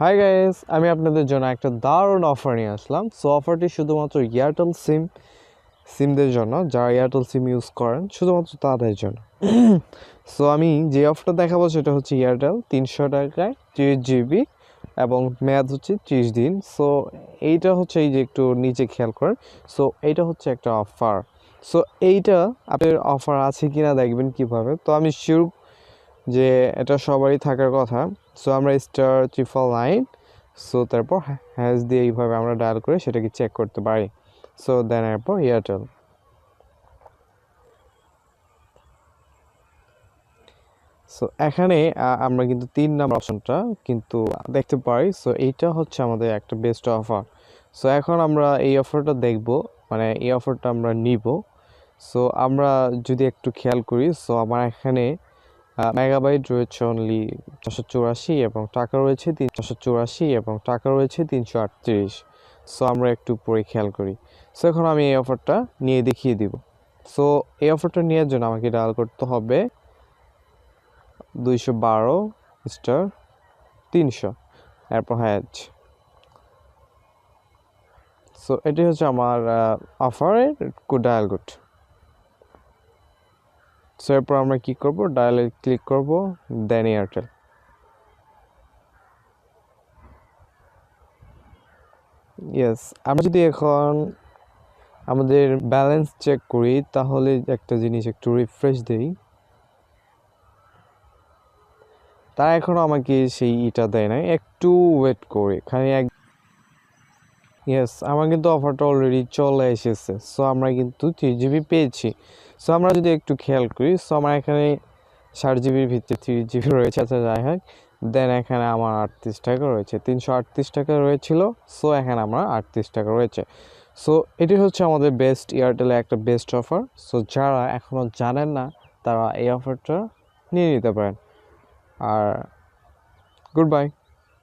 Hi guys আমি আপনাদের জন্য একটা দারুণ অফার নিয়ে আসলাম। সো অফারটি শুধুমাত্র এয়ারটেল সিম সিমদের জন্য, যারা এয়ারটেল সিম ইউজ করেন, শুধুমাত্র তাদের জন্য। সো আমি যে অফারটা দেখাবো সেটা হচ্ছে এয়ারটেল তিনশো টাকায় ত্রিশ জিবি এবং মেয়াদ হচ্ছে ত্রিশ দিন। সো এইটা হচ্ছে এই যে একটু নিচে খেয়াল করেন। সো এইটা হচ্ছে একটা অফার সো এইটা আপনার অফার আছে কিনা দেখবেন কীভাবে। তো আমি শিওর যে এটা সবারই থাকার কথা। সো আমরা স্টার ট্রিপল নাইন সো তারপর হ্যাশ দিয়ে এইভাবে আমরা ডায়াল করে সেটাকে চেক করতে পারি। সো দেন এরপর এয়ারটেল সো এখানে আমরা কিন্তু তিন নাম্বার অপশনটা কিন্তু দেখতে পারি সো এইটা হচ্ছে আমাদের একটা বেস্ট অফার সো এখন আমরা এই অফারটা দেখব মানে এই অফারটা আমরা নিব। সো আমরা যদি একটু খেয়াল করি সো আমার এখানে মেগাবাইট রয়েছে অনলি চারশো চুরাশি এবং টাকা রয়েছে তিনশো চুরাশি এবং টাকা রয়েছে তিনশো আটত্রিশ। সো আমরা একটু পরে খেয়াল করি। সো এখন আমি এই অফারটা নিয়ে দেখিয়ে দিব। সো এই অফারটা নেওয়ার জন্য আমাকে ডায়াল করতে হবে দুইশো বারো স্টার তিনশো। এরপর হ্যাজ সো এটি হচ্ছে আমার অফারের ডায়াল কোড সো এরপর আমরা কি করব? ডায়ালে ক্লিক করব দেন এয়ারটেল ইয়েস আমরা যদি এখন আমাদের ব্যালেন্স চেক করি, তাহলে একটা জিনিস একটু রিফ্রেশ দেই। তারা এখনও আমাকে সেই ইটা দেয় নাই। একটু ওয়েট করে। এখানে এক ইয়েস আমার কিন্তু অফারটা অলরেডি চলে এসেছে। সো আমরা কিন্তু থ্রি জিবি পেয়েছি। সো আমরা যদি একটু খেয়াল করি সো আমার এখানে ষাট জিবির ভিতরে থ্রি জিবি রয়েছে আচ্ছা যাই হোক। দেন এখানে আমার আটত্রিশ টাকা রয়েছে, তিনশো আটত্রিশ টাকা রয়েছিল। সো এখানে আমার আটত্রিশ টাকা রয়েছে। সো এটি হচ্ছে আমাদের বেস্ট এয়ারটেলে একটা বেস্ট অফার সো যারা এখনও জানেন না, তারা এই অফারটা নিয়ে নিতে পারেন। আর গুড বাই